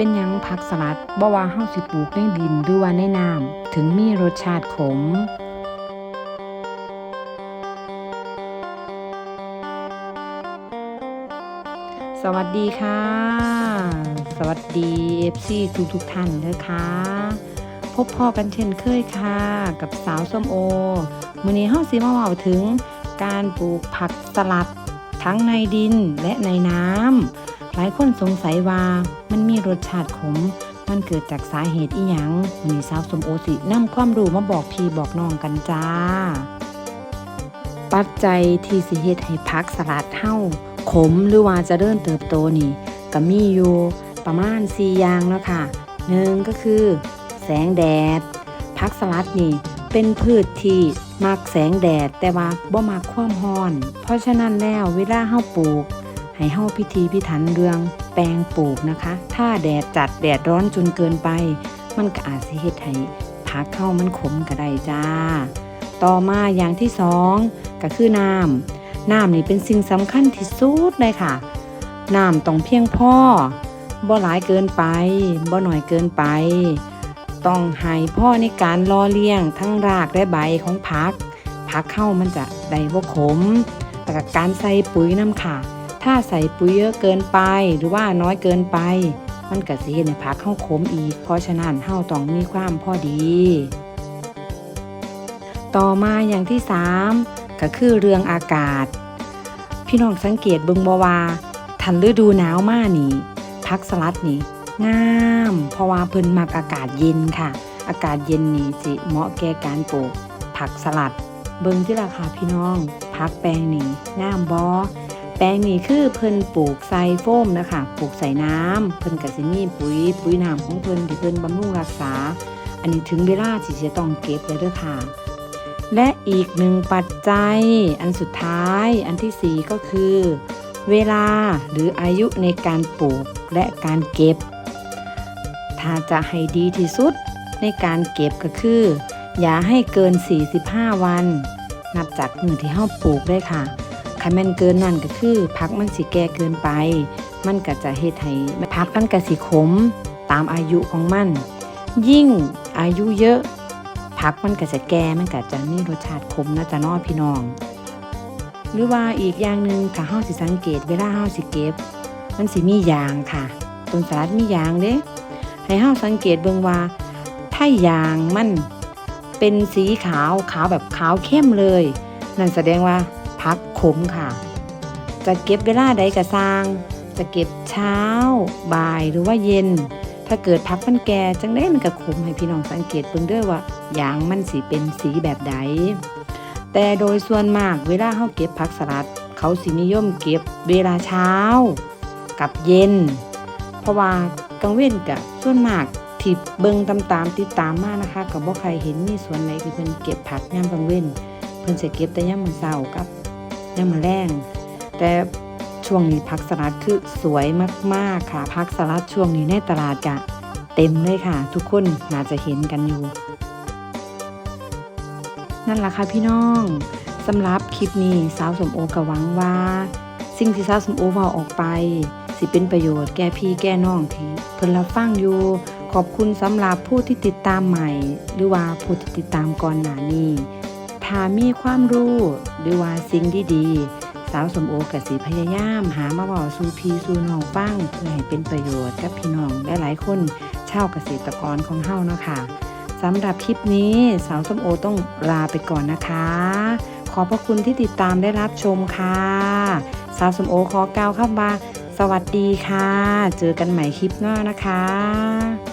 เป็นยังผักสลัดบ่ว่าเฮาสิปลูกในดินหรือว่าในน้ำถึงมีรสชาติขมสวัสดีค่ะ สวัสดี FC ทุกทุกท่านเด้อค่ะ พบพ่อกันเช่นเคยค่ะ กับสาวส้มโอมือนี้เฮาสิมาเว้าถึงการปลูกผักสลัดทั้งในดินและในน้ำ หลายคนสงสัยว่ามันมีรสชาติขม มันเกิดจากสาเหตุอีหยังมื้อนี้สาวสมโอสินำความรู้มาบอกพี่บอกน้องกันจ้า ปัจจัยที่สิเฮ็ดให้ผักสลัดเฮาขมหรือว่าจะเริ่มเติบโตนี่ก็มีอยู่ประมาณ4อย่างเนาะค่ะหนึ่งก็คือ แสงแดดผักสลัดนี่เป็นพืชที่มักแสงแดดแต่ว่าบ่มักความร้อน เพราะฉะนั้นแล้วเวลาเฮาปลูก ให้เฮาพิธีพิถันเรื่องแปลงปลูกนะคะ ถ้าแดดจัดแดดร้อนจนเกินไป มันก็อาจสิเฮ็ดให้ผักเข้ามันขมก็ได้จ้า ต่อมาอย่างที่สองก็คือน้ำน้ำนี่เป็นสิ่งสำคัญที่สุดเลยค่ะน้ำต้องเพียงพอบ่หลายเกินไปบ่หน่อยเกินไป ต้องให้พ่อในการรอเลี้ยงทั้งรากและใบของผักผักเข้ามันจะได้บ่ขมแต่กับการใส่ปุ๋ยน้ำค่ะ ถ้าใส่ปุ๋ยเยอะเกินไปหรือว่าน้อยเกินไป มันก็สิเฮ็ดให้ผักเข้าขมอีก เพราะฉะนั้นเฮาต้องมีความพอดี ต่อมาอย่างที่สามก็คือเรื่องอากาศ พี่น้องสังเกตเบิงบวาทันฤดูหนาวมานี่ผักสลัดนี่งาม เพราะว่าเพิ่นมักอากาศเย็นค่ะ อากาศเย็นนี่สิเหมาะแก่การปลูกผักสลัด เบิงที่ราคาพี่น้องผักแปลงนี่งามบ่ แปลงนี่คือเพิ่นปลูกใส่โฟมนะคะปลูกใส่น้ำเพิ่นก็สิมีปุ๋ยปุ๋ยน้ำของเพิ่นที่เพิ่นบำรุงรักษา อันนี้ถึงเวลาที่จะต้องเก็บเลยเด้อค่ะ และอีกหนึ่งปัจจัย อันสุดท้ายอันที่สี่ก็คือ เวลาหรืออายุในการปลูกและการเก็บ ถ้าจะให้ดีที่สุดในการเก็บก็คือ อย่าให้เกิน 45 วัน นับจากมือที่เฮาปลูกได้ค่ะ คันแม่นเกินนั่นก็คือพักมันสิแก่เกินไป มันก็จะเฮ็ดให้พักมันก็สิขมตามอายุของมัน ยิ่งอายุเยอะผักมันก็จะแก่มันก็จะมีรสชาติขมนะจ๊ะน้อพี่น้อง หรือว่าอีกอย่างหนึ่งถ้าเฮาสิสังเกตเวลาเฮาสิเก็บ มันสิมียางค่ะต้นสลัดมียางเด้ให้เฮาสังเกตเบิ่งว่าถ้ายางมันเป็นสีขาวขาวแบบขาวเข้มเลย นั่นแสดงว่า ผักขมค่ะ จะเก็บเวลาใดก็สร้าง จะเก็บเช้า บ่ายหรือว่าเย็น ถ้าเกิดพักมันแก่จังได้มันก็ขมให้พี่น้องสังเกตเบิ่งด้อว่ายางมันสิเป็นสีแบบใดแต่โดยส่วนมากเวลาเฮาเก็บผักสลัด เขาสินิยมเก็บเวลาเช้า กับเย็น เพราะว่ากลางเว้นกับส่วนมากที่เบิงตามๆติดตามมานะคะก็บ่ใครเห็นมีสวนไหนที่เพิ่นเก็บผักยามกลางเว้นเพิ่นสิเก็บแต่ยามมื้อเช้ากับ ยามมื้อแลงแต่ช่วงนี้ผักสลัดคือสวยมากๆค่ะผักสลัดช่วงนี้ในตลาดกะเต็มเลยค่ะ ทุกคนน่าจะเห็นกันอยู่ นั่นแหละค่ะพี่น้องสำหรับคลิปนี้สาวสมโอก็หวังว่า สิ่งที่สาวสมโอว้าออกไป สิเป็นประโยชน์แก่พี่แก่น้องที่เพิ่นรับฟังอยู่ขอบคุณสำหรับผู้ที่ติดตามใหม่ หรือว่าผู้ที่ติดตามก่อนหน้านี้ ถ้ามีความรู้หรือว่าสิ่งดีๆ สาวสมโอกับสีพยายาม หามาเว้าสู่พี่สู่น้องฟังเพื่อให้เป็นประโยชน์กับพี่น้องและหลายคนชาวเกษตรกรของเฮาเนาะค่ะสำหรับคลิปนี้สาวสมโอต้องลาไปก่อนนะคะ ขอพระคุณที่ติดตามได้รับชมค่ะ สาวสมโอขอกล่าวคำว่าสวัสดีค่ะ เจอกันใหม่คลิปหน้านะคะ